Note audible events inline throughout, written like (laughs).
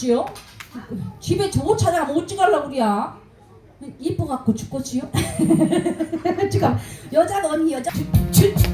드셨지요? 집에 저못 찾아가면 어찌갈라 그래야? 이뻐갖고 죽겠지요? (laughs) 지금 여자가 언니 여자 치, 치, 치,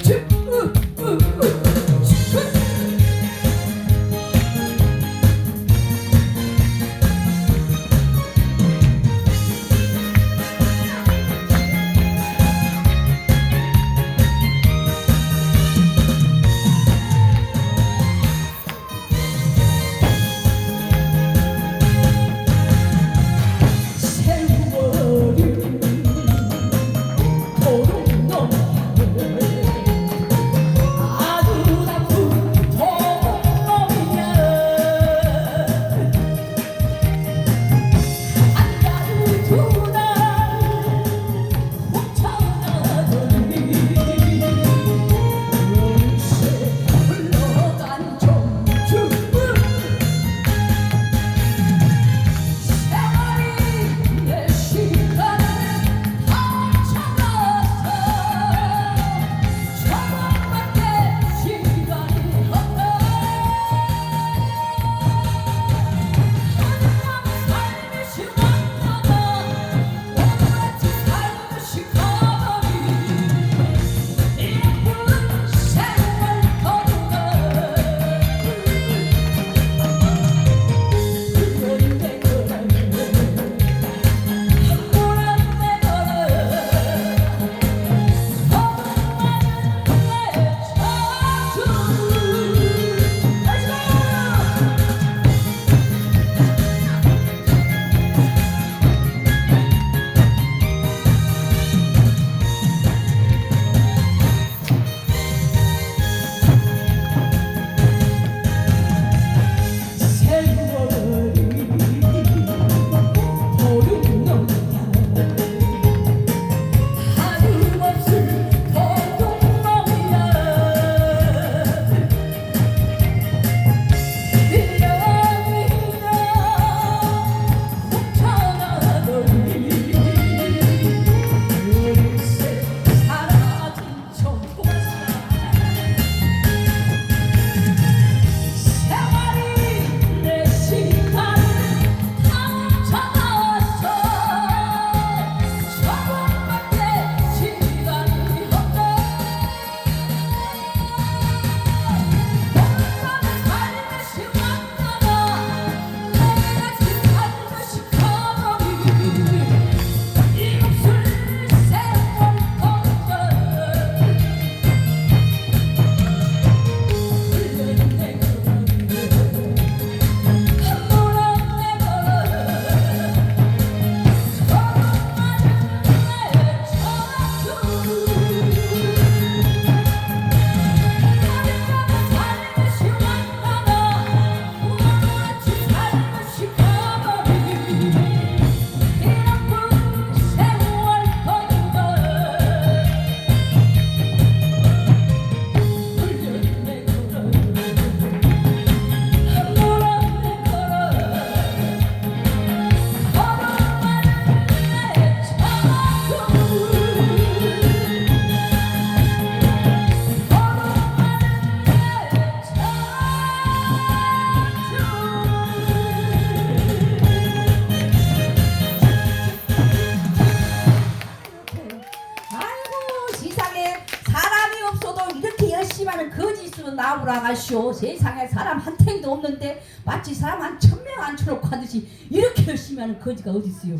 없어도 이렇게 열심히 하는 거짓으로 나오라 가시오 세상에 사람 한 탱도 없는데 마치 사람 한 천명 앉혀놓고 하듯이 이렇게 열심히 하는 거지가 어디 있어요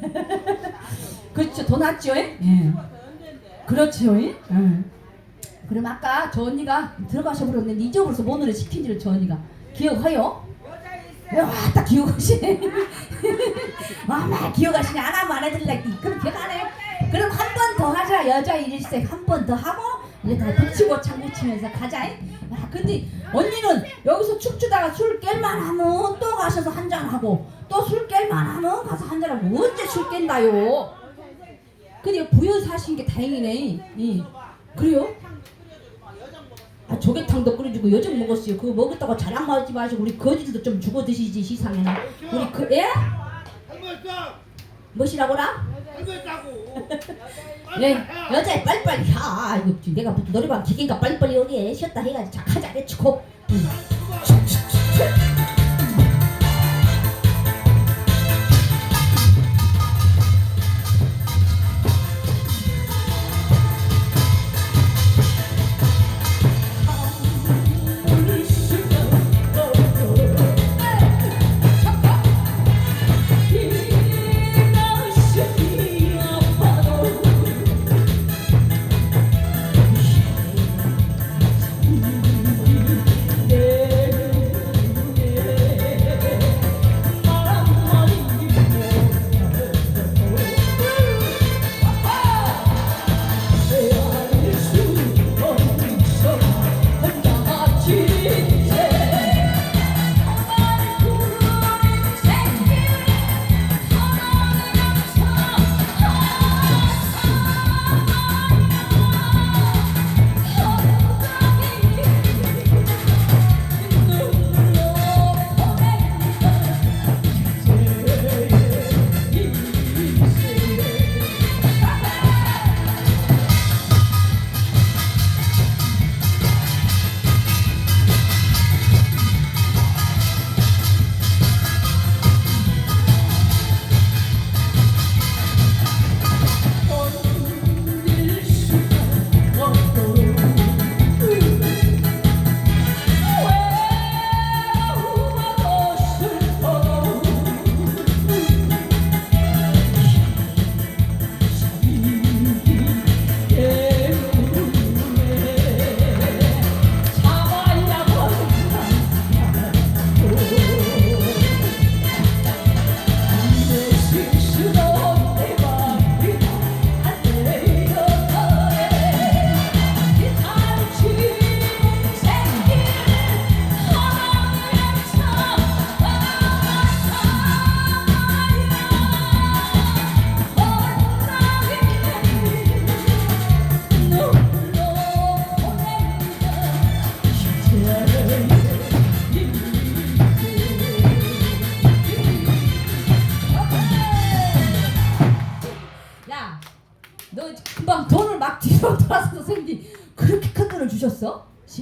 (laughs) 그렇죠 돈 왔죠 예? 예. 그렇죠 예? 예. 그럼 아까 저 언니가 들어가셔 버렸는데 잊어버려서 뭐 노래 시킨지를 저 언니가 기억해요? 와딱 기억하시네 아마 (laughs) 기억하시네 안 하면 안 해드릴래 그럼 기억 안 해? 그럼 한 번 더 하자 여자 일색 한 번 더 하고 이제 다 붙이고 창고 치면서 가자 야 근데 언니는 여기서 춤추다가 술 깰만 하면 또 가셔서 한잔 하고 또 술 깰만 하면 가서 한잔 하고 언제 술 깬다요 근데 부여서 하신 게 다행이네 예. 그래요? 아 조개탕도 끓여주고 요즘 먹었어요. 그거 먹었다고 자랑하지 마시고 우리 거지들도 좀 주고 드시지 시상에는. 우리 그 예? 뭐시라고라? 예 여자 빨리빨리 야 이거 내가 노래방 기계가 빨리빨리 오게 쉬었다 해가지고 자 가자. 내치고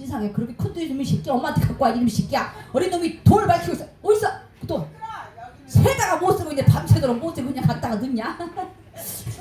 세상에 그렇게 큰 돈 이 놈이 새끼 엄마한테 갖고 와 이놈이 새끼야 어린 놈이 돈을 밝히고 있어 그 돈? 세다가 못 쓰고 이제 밤새도록 못 쓰고 그냥 갖다가 넣냐? (laughs)